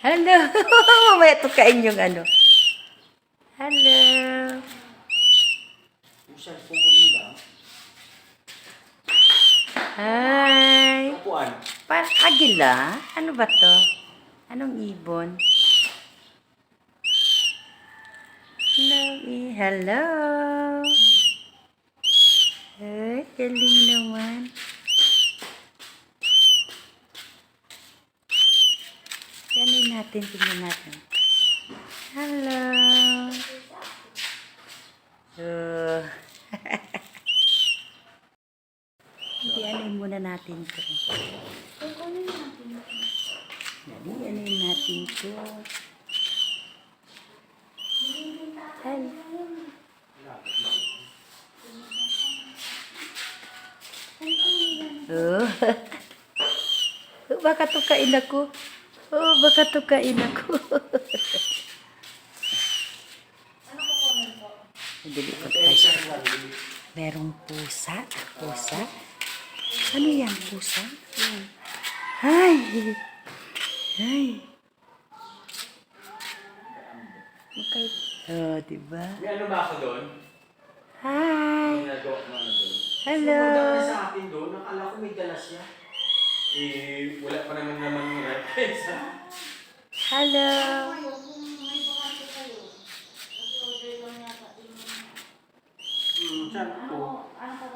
Hello. Mamaya tukain yung ano. Hello. Yung cellphone ko. Hi. Upuan. Parang agila? Ano ba to? Anong ibon? Hello. eh, Hello. Ay, galing naman. Yan natin, tingnan natin. Hello. Oh. Hindi, ano muna natin to. Dali, ano natin to. Hello. Oh. baka tukain ako. Oh, baka tukain ako. Dili ko guys. Merong pusa. Pusa. Ano yan, pusa? Ay. Ay. Makay. Oh, diba? May ano ba ako doon? Hi. Hello. Pumunta ka sa akin doon. Nakala ko may dala siya. Eh, wala pa naman naman yung reference. ha? Hello. Hmm.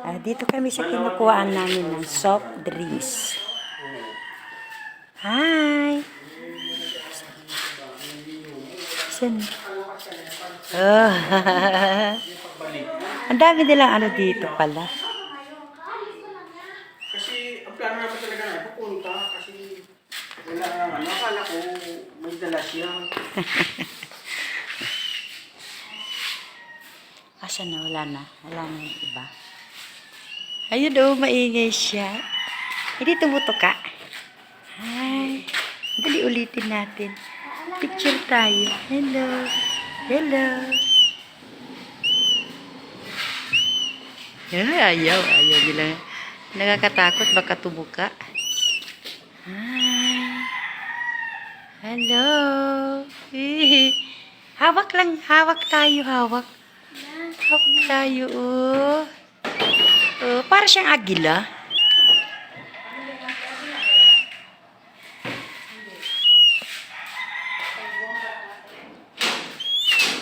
Ah, dito kami sa kinukuhaan namin ng soft drinks. Hi. Saan? Oh. Ang dami nilang ano dito pala. Wala naman. Nakala ko may dala siya. Asa na? Wala na. Wala na yung iba. Ayun oh, maingay siya. Hindi tumuto ka. Hi. Dali ulitin natin. Picture tayo. Hello. Hello. Ay, ayaw. Ayaw nila. Nakakatakot. Baka tumuka. Hi. Hello. Hawak lang. Hawak tayo. Hawak. Hawak tayo. Oh. Oh, para siyang agila.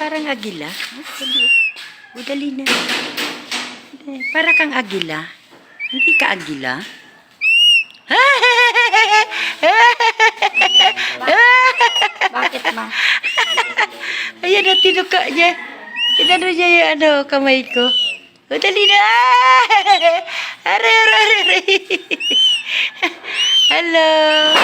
Parang agila. Ah, dali. O, dali na. Para kang agila. Hindi ka agila. Bakit ma? Ayan na, tinuka niya. Inano niya yung ano, kamay ko. O, dali na. Are, are, are. Hello.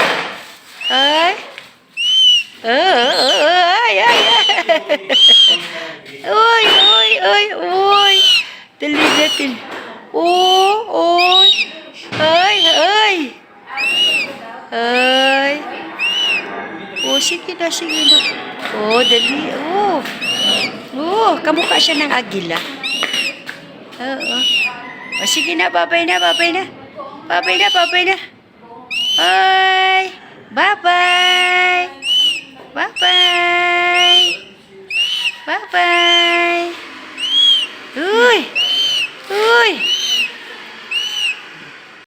sige na, sige na. Oh, dali. Oh. Oh, kamukha siya ng agila. Oo. Oh, oh. oh, sige na, babay na, babay na. Babay na, babay na. Bye. Bye-bye. Bye-bye.